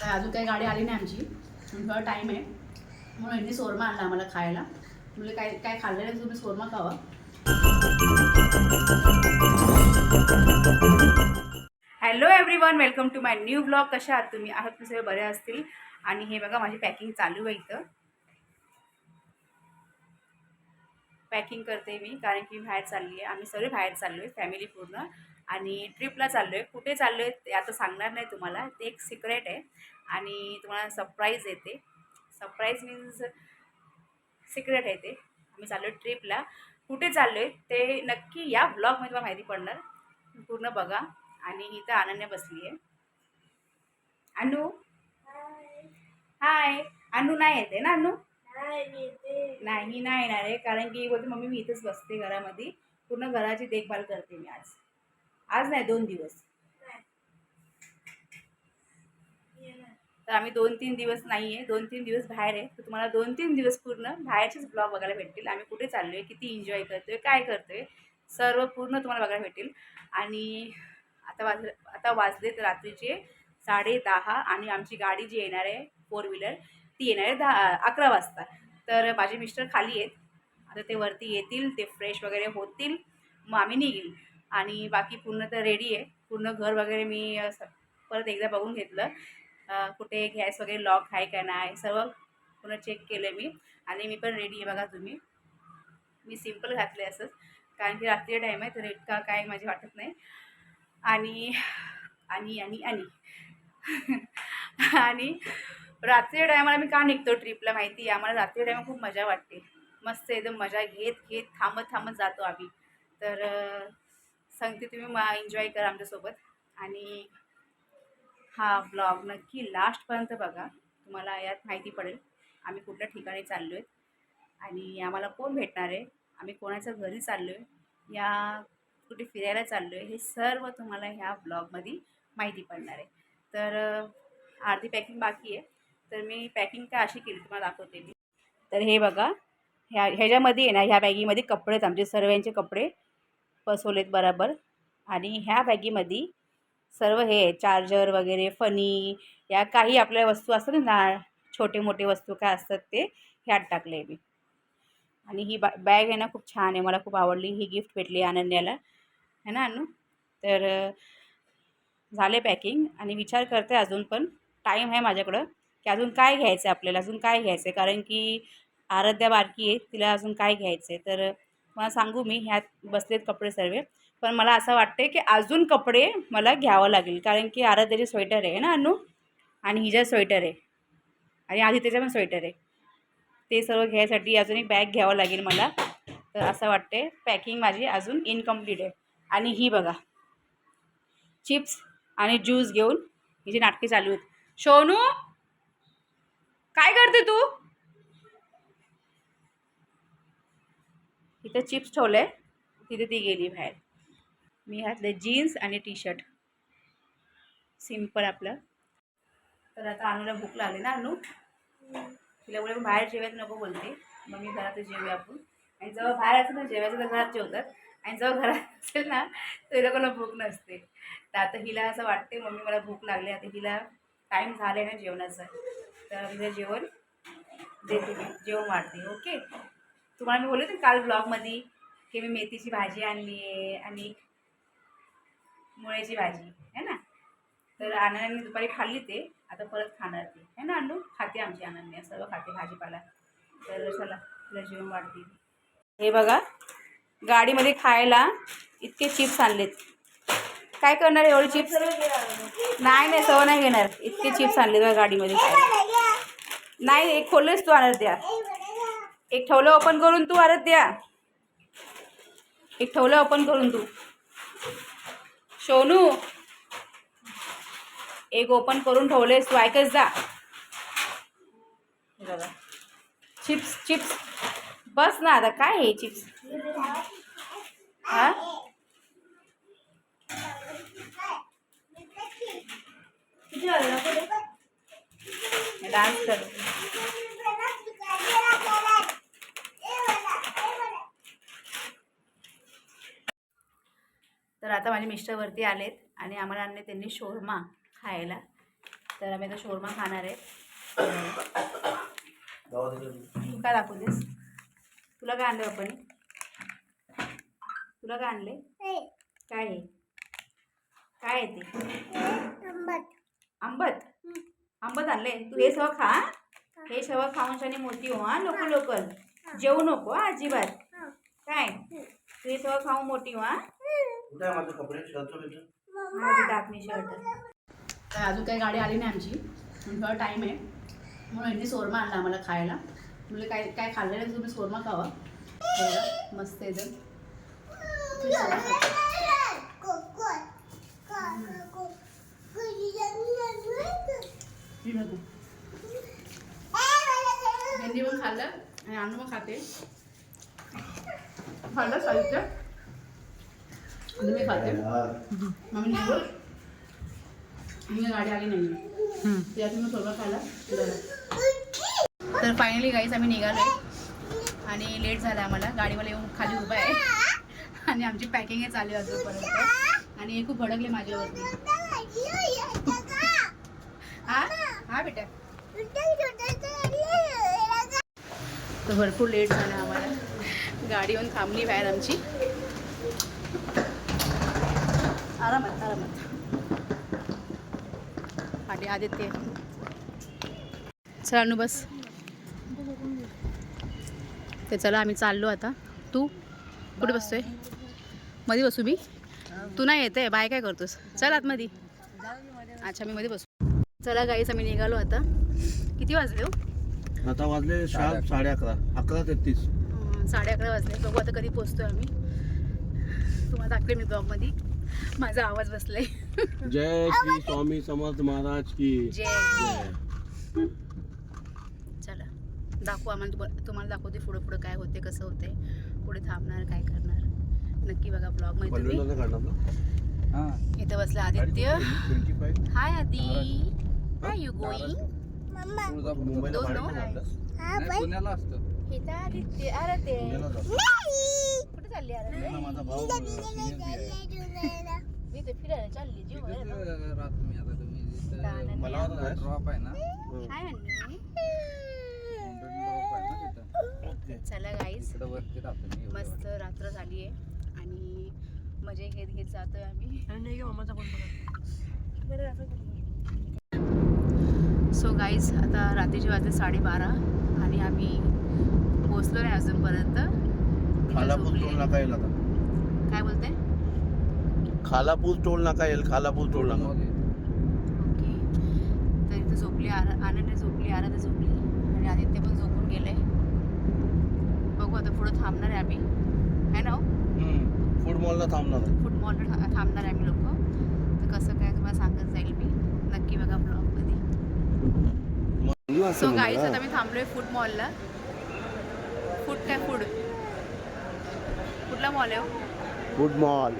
तर अजून काही गाडी आली नाही आमची. थोडा टाईम आहे. म्हणून यांनी सोरमा आणला आम्हाला खायला. म्हणजे काय काय खाल्लं नाही तुम्ही सोरमा खावा. Hello everyone welcome to my new blog कशा आहात तुम्ही? आहात तुम्ही सगळे बरे असतील? आणि हे बघा माझी पॅकिंग चालू आहे इथं. पॅकिंग करते मी कारण की बाहेर चालली आहे. आम्ही सगळे बाहेर चाललो आहे फॅमिली पूर्ण. आणि ट्रिपला चाललो आहे कुठे चाललो आहे ते आता सांगणार नाही तुम्हाला. ते एक सिक्रेट आहे. आणि तुम्हाला सरप्राईज येते. सरप्राईज मीन्स सिक्रेट आहे ते. आम्ही चाललो आहे ट्रिपला. कुठे चाललो आहे ते नक्की या ब्लॉगमध्ये तुम्हाला माहिती पडणार. पूर्ण बघा. आणि इथं अनन्या बसली आहे अनु? हाय अनु नाही येते ना अनु? नाही नाही येणार आहे. कारण की बोलते मम्मी मी इथंच बसते घरामध्ये. पूर्ण घराची देखभाल करते मी आज. आज नाही दोन दिवस. तर आम्ही दोन तीन दिवस नाही आहे दोन तीन दिवस बाहेर आहे. तर तुम्हाला दोन तीन दिवस पूर्ण बाहेरचेच ब्लॉग बघायला भेटतील. आम्ही कुठे चाललो आहे किती एन्जॉय करतोय काय करतोय सर्व पूर्ण तुम्हाला बघायला भेटेल आणि आता वाज आता वाजलेत रात्रीचे साडे दहा आणि आमची गाडी जी येणार आहे फोर व्हीलर ती येणार आहे दहा अकरा वाजता. तर माझे मिस्टर खाली आहेत. आता ते वरती येतील ते फ्रेश वगैरे होतील. मग आम्ही निघील आणि बाकी पूर्ण तर रेडी आहे. पूर्ण घर वगैरे मी स- परत एकदा बघून घेतलं. कुठे गॅस वगैरे लॉक आहे का नाही सर्व पूर्ण चेक केलं मी. आणि मी पण रेडी आहे बघा तुम्ही. मी सिंपल घातले असंच. कारण की रात्री टाईम आहे तर इतका काय माझी वाटत नाही. आणि आणि आणि आणि. आणि रात्री टायमाला मी का निघतो ट्रिपला माहिती आहे? आम्हाला रात्री टायमा खूप मजा वाटते. मस्त एकदम मजा घेत घेत थांबत थांबत जातो आम्ही. तर सांगते तुम्ही मा एन्जॉय करा आमच्यासोबत. आणि हा ब्लॉग नक्की लास्टपर्यंत बघा. तुम्हाला यात माहिती पडेल. आम्ही कुठल्या ठिकाणी चाललो आहे आणि आम्हाला कोण भेटणार आहे? आम्ही कोणाच्या घरी चाललो आहे या कुठे फिरायला चाललो आहे हे सर्व तुम्हाला ह्या ब्लॉगमध्ये माहिती पडणार आहे. तर अर्धी पॅकिंग बाकी आहे. तर मी पॅकिंग काय अशी केली तुम्हाला दाखवते मी. तर हे बघा. ह्या ह्याच्यामध्ये आहे ना ह्या बॅगीमध्ये कपडे आहेत आमचे. सर्वांचे कपडे बसवलेत बरोबर. आणि ह्या बॅगीमध्ये सर्व हे चार्जर वगैरे फनी या काही आपल्या वस्तू असतात ना छोटे मोठे वस्तू काय असतात ते ह्यात टाकले मी. आणि ही बा बॅग आहे ना खूप छान आहे मला खूप आवडली ही गिफ्ट भेटली अनन्याला है ना अनु? तर झाले पॅकिंग. आणि विचार करते अजून पण टाईम आहे माझ्याकडं की अजून काय घ्यायचं आहे आपल्याला अजून काय घ्यायचं? आहे कारण की आराध्या बारकी आहे तिला अजून काय घ्यायचं आहे तर मला सांगू मी ह्यात बसलेत कपडे सर्व. पण मला असं वाटते की अजून कपडे मला घ्यावं लागेल. कारण की आराध्याचे स्वेटर आहे ना अनु? आणि हिच्या स्वेटर आहे. आणि आदित्यचा पण स्वेटर आहे. ते सर्व घ्यायसाठी अजून एक बॅग घ्यावं लागेल मला. तर असं वाटते पॅकिंग माझी अजून इनकम्प्लीट आहे. आणि ही बघा. चिप्स आणि ज्यूस घेऊन हिची नाटके चालू आहेत. शोनू! काय करते तू? इथं चिप्स ठेवले तिथे ती गेली बाहेर. मी घातले जीन्स आणि टी शर्ट सिंपल आपलं. तर आता अनुला भूक लागली ना अनु? तिला बोले बाहेर जेवायचं नको बोलते. मग मी घरातच जेवूया आपण. आणि जेव्हा बाहेर असेल ना जेवायचं तर घरात जेवतात. आणि जेव्हा घरात असेल ना तर लोकांना भूक नसते. तर आता हिला असं वाटते मम्मी मला भूक लागली. आता हिला टाईम झाला आहे ना जेवणाचा. तर हिला जेवण देते जेवण वाढते. ओके? तुम्हाला मी बोलले ना काल ब्लॉगमध्ये की मी मेथीची भाजी आणली आहे आणि मुळ्याची भाजी है ना? तर आनंदाने दुपारी खाल्ली ते आता परत खाणार ते. है ना अण्णू खाते आमची अनन्या सर्व खाते भाजीपाला. तर चला तिला जेवण वाढते. हे बघा गाडीमध्ये खायला इतके चिप्स आणलेत. काय करणार एवढे चिप्स नाही नाही सव नाही घेणार. इतके चिप्स आणले बघा गाडीमध्ये खायला. नाही एक खोललेस तू आणत द्या. एक ठेवलं ओपन करून तू आणत द्या. एक ठेवलं ओपन करून तू. सोनू एक ओपन करून ठेवलेस तू ऐकच जा. हे बघा चिप्स चिप्स बस ना आता काय हे चिप्स हा? डान्स कर. तर आता माझे मिस्टर वरती आलेत आणि आम्हाला आणले त्यांनी शोरमा खायला. तर आम्ही आता शोरमा खाणार आहे. तू काय दाखवतेस. तुला काय आणलं आपण तुला काय आणले काय आहे? काय आहे ते? आंबट. आंबट? आणले तू हे सगळं खा हे? सगळं खाऊन शाने मोठी हो हा? नको लोकल जेवू नको हा अजिबात. काय? तू हे सगळं खाऊन मोठी हो हा? कुठे आहे कपडे? शर्ट बिर्ट? माझी टाकणी शर्ट अजून काही गाडी आली नाही आमची. थोडा टाईम आहे. म्हणून यांनी सोरमा आणला आम्हाला खायला. म्हणजे काय काय खाल्लं नाही तुम्ही सोरमा खावा. मस्त एकदम तुम्ही पण खाल्लं आणि आणून पण खाते. खाल्लं साहित्य? आणि मी खाते यार, मम्मी नाही बोल मी गाडी आली नाही त्यात मी सोबत खायला तर फायनली गाईस आम्ही निघालो आणि लेट झाला आम्हाला. गाडीवाला येऊन खाली उभा आहे. आणि आमची पॅकिंग चालू आहे अजूनपर्यंत. आणि हे खूप भडकले माझ्यावरती. हा हा बेटा. तर भरपूर लेट झाला आम्हाला. गाडी येऊन थांबली बाहेर आमची. आरामात आरामात. आधी आदित्य. चला अनु बस. ते चला आम्ही चाललो आता. तू? कुठे बसतोय? मध्ये बसू मी? तू नाही येते बाय काय करतोस? चल आतमध्ये. अच्छा मी मध्ये बसू. चला गाईच आम्ही निघालो आता. किती वाजले हो? आता वाजले साडे अकरा. अकरा तेहतीस. साडे अकरा वाजले. बघू आता कधी पोचतोय आम्ही. तुम्हाला दाखवेल मी ब्लॉगमध्ये. माझा आवाज बसलाय. जय श्री स्वामी समर्थ महाराज की. जय. चला दाखवू आम्हाला तुम्हा- तुम्हाला दाखवते पुढं पुढं काय होते कसं होते पुढे थांबणार काय करणार. नक्की बघा ब्लॉगमध्ये तुम्ही? इथं बसला आदित्य. गाडी 25? हाय आदी. हाय यू गोईंग मुंबईला दोन आदित्य अरे ते. चालली माझा भाऊ. मी ते फिरायला चालली जीव आहे ना. राहत तुम्ही आता तुम्ही ताणा मला नाही. वाटलं आहे. ड्रॉप आहे ना. हाय अन्नी ड्रॉप आहे ना तिथं ओके. चला गाईस इकडं वरती राहतो मी एवढं मस्त रात्र झाली आहे आणि मजे घेत घेत जातोय आम्ही सो गाईज आता रात्रीचे वाजले साडेबारा आणि आम्ही पोचलो नाही अजूनपर्यंत खालापूर टोल. नाका येईल आता. काय बोलते? खालापूर टोल नाका येईल खालापूर टोल नाका. ओके. तर इथं झोपली आरा आनंद झोपली आराध्य झोपली. आणि आदित्य पण झोपून गेले. बघू आता पुढं थांबणार आहे आम्ही. है ना हो? फूड मॉलला थांबणार आहे. फूड मॉलला था- थांबणार आहे आम्ही लोक. तर कसं काय तुम्हाला सांगत जाईल मी. नक्की बघा ब्लॉगमध्ये. असते सो गाईज मुंबईला. आता मी थांबलोय फूड मॉलला फूड काय फूड कुठला मॉल आहे हो? फूड मॉल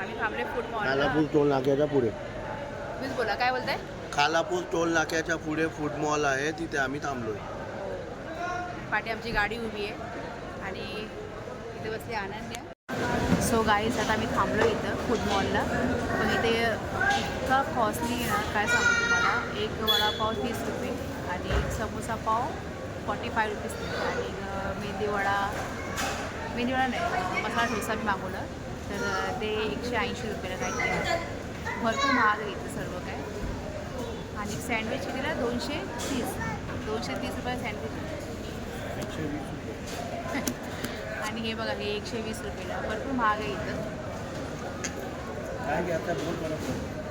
आम्ही थांबलोय फूड मॉलला खालापूर टोल नाक्याच्या पुढे. तुम्हीच बोला काय बोलताय? खालापूर टोल नाक्याच्या पुढे फूड मॉल आहे तिथे आम्ही थांबलोय. पाठी आमची गाडी उभी आहे आणि इथे बसली अनन्या सो गाईज आता आम्ही थांबलो इथं फूड मॉलला पण इथे इतका कॉस्टली आहे ना काय सांगू तुम्हाला? एक वडापाव तीस रुपये आणि एक samosa pav forty five rupees आणि मेंदी वडा मेंदी वडा नाही मसाला डोसा मी मागवलं तर ते एकशे ऐंशी रुपयाला काहीतरी आहे. भरपूर महाग आहे इथं सर्व काय. आणि सँडविच दिला दोनशे तीस दोनशे तीस रुपये सँडविच. आणि हे बघा हे एकशे वीस रुपयाला भरपूर महाग आहे इथं.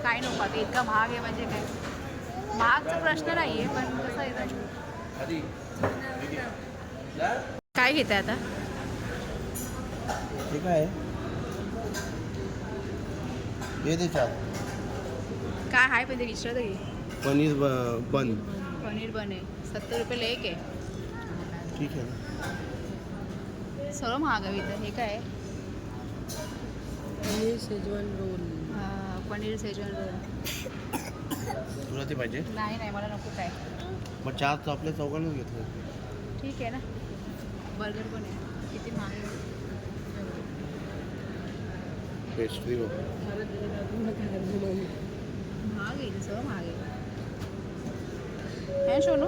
काय नको आता इतका महाग आहे म्हणजे काय? महागचा प्रश्न नाही आहे पण कसं आहे. काय घेते आता? हे काय आहे? हे दे चार. काय आहे पण ते विचारत घे पनीर ब- बन. पनीर बन आहे. सत्तर रुपयाला एक आहे. ठीक आहे ना. सर्व महाग आहे इथं हे काय? आहे शेजवान रोल. अं, पनीर सेजवान रोल. तुला ते पाहिजे? नाही नाही मला नको काय. मग चार तर आपल्या चौघांनाच घेतलं. ठीक आहे ना. बर्गर पण आहे. किती महाग आहे. पेस्ट्री महाग आहे इथं सर्व महाग आहे ना सोनू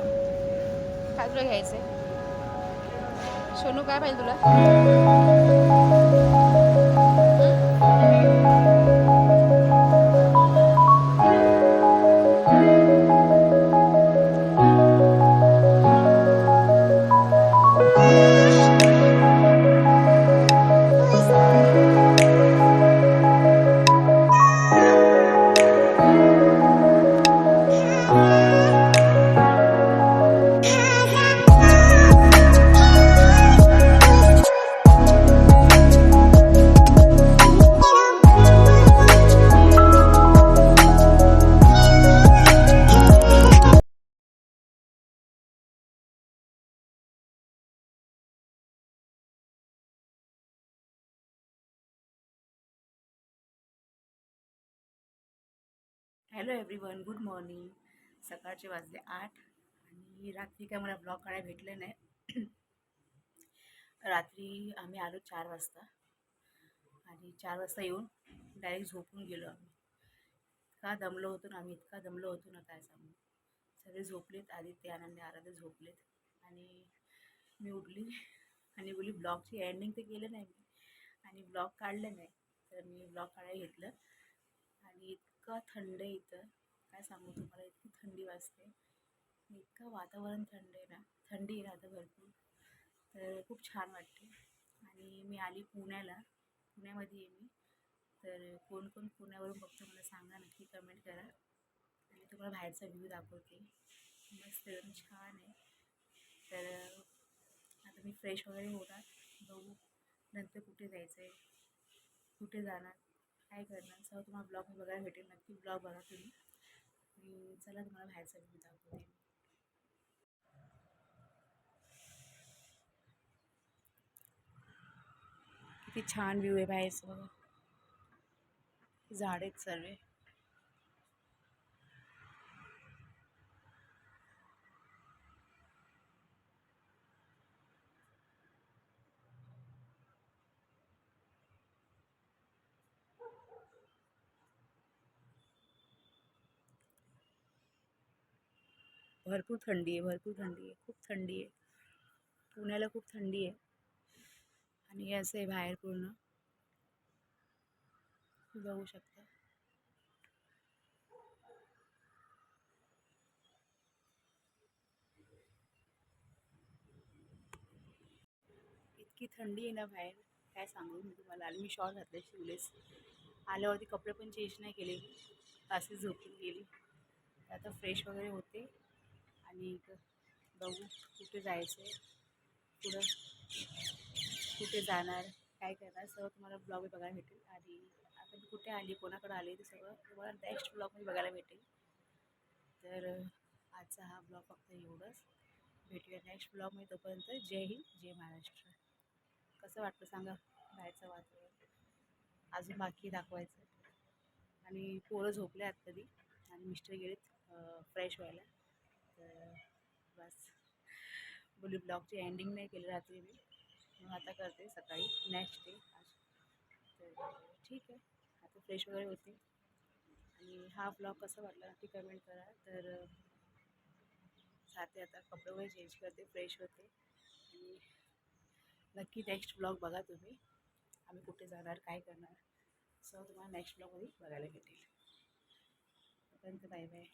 हॅलो तुला वन हॅलो एव्हरीवन गुड मॉर्निंग. सकाळचे वाजले आठ आणि रात्री काय मला ब्लॉग काढायला भेटलं नाही. रात्री आम्ही आलो चार वाजता आणि चार वाजता येऊन डायरेक्ट झोपून गेलो आम्ही. इतका दमलो होतो ना आम्ही इतका दमलो होतो ना काय सांगू. सगळे झोपलेत आदित्य आनंदी आराध्य झोपलेत आणि मी उठली आणि बोली ब्लॉगची एंडिंग तर केलं नाही मी आणि ब्लॉग काढलं नाही. तर मी ब्लॉग काढायला घेतलं आणि इतकं थंड आहे इथं. काय सांगू तुम्हाला? इतकी थंडी वाजते. इतकं वातावरण थंड आहे ना. थंडी आहे ना आता भरपूर. तर खूप छान वाटते. आणि मी आली पुण्याला. पुण्यामध्ये आहे मी. तर कोण कोण पुण्यावरून बघतो मला सांगा. नक्की कमेंट करा. आणि तुम्हाला बाहेरचा व्ह्यू दाखवते. मस्त एकदम छान आहे. तर आता मी फ्रेश वगैरे होणार. बघू. नंतर कुठे जायचं आहे कुठे जाणार? काय करणार? सर तुम्हाला ब्लॉग बघायला भेटेल नक्की ब्लॉग बघा तुम्ही. आणि चला तुम्हाला बाहेरचा व्ह्यू दाखवते. किती छान व्ह्यू आहे बाहेरचं बघा. झाड आहेत सर्व. भरपूर थंडी आहे भरपूर थंडी आहे खूप थंडी आहे. पुण्याला खूप थंडी आहे. आणि हे असं आहे बाहेर पूर्ण. बघू शकता. इतकी थंडी आहे ना बाहेर काय सांगू मी तुम्हाला. आणि मी शॉर्ट घातले शिवलेस आल्यावरती कपडे पण चेंज नाही केले. असे झोपून गेली. आता फ्रेश वगैरे होते. आणि बघू कुठे जायचं आहे पुढं कुठे जाणार काय करणार सर्व तुम्हाला ब्लॉग बघायला भेटेल. आणि आता मी कुठे आली कोणाकडे आले ते सगळं तुम्हाला नेक्स्ट ब्लॉगमध्ये बघायला भेटेल. तर आजचा हा ब्लॉग फक्त एवढंच. भेटूया नेक्स्ट ब्लॉगमध्ये तोपर्यंत जय हिंद जय महाराष्ट्र. कसं वाटतं सांगा बाहेरचं वातावरण. अजून बाकी दाखवायचं. आणि पोरं झोपले आहेत कधी आणि मिस्टर गेलेत फ्रेश व्हायला. तर बस. बोली ब्लॉगची एंडिंग नाही केली रात्री मी. मग आता करते सकाळी. नेक्स्ट डे आज तर ठीक आहे. आता फ्रेश वगैरे होते. आणि हा ब्लॉग कसा वाटला नक्की कमेंट करा. तर जाते आता कपडे वगैरे चेंज करते फ्रेश होते. आणि नक्की नेक्स्ट ब्लॉग बघा तुम्ही. आम्ही कुठे जाणार काय करणार. सो तुम्हाला नेक्स्ट ब्लॉगमध्ये बघायला भेटेल. पर्यंत बाय बाय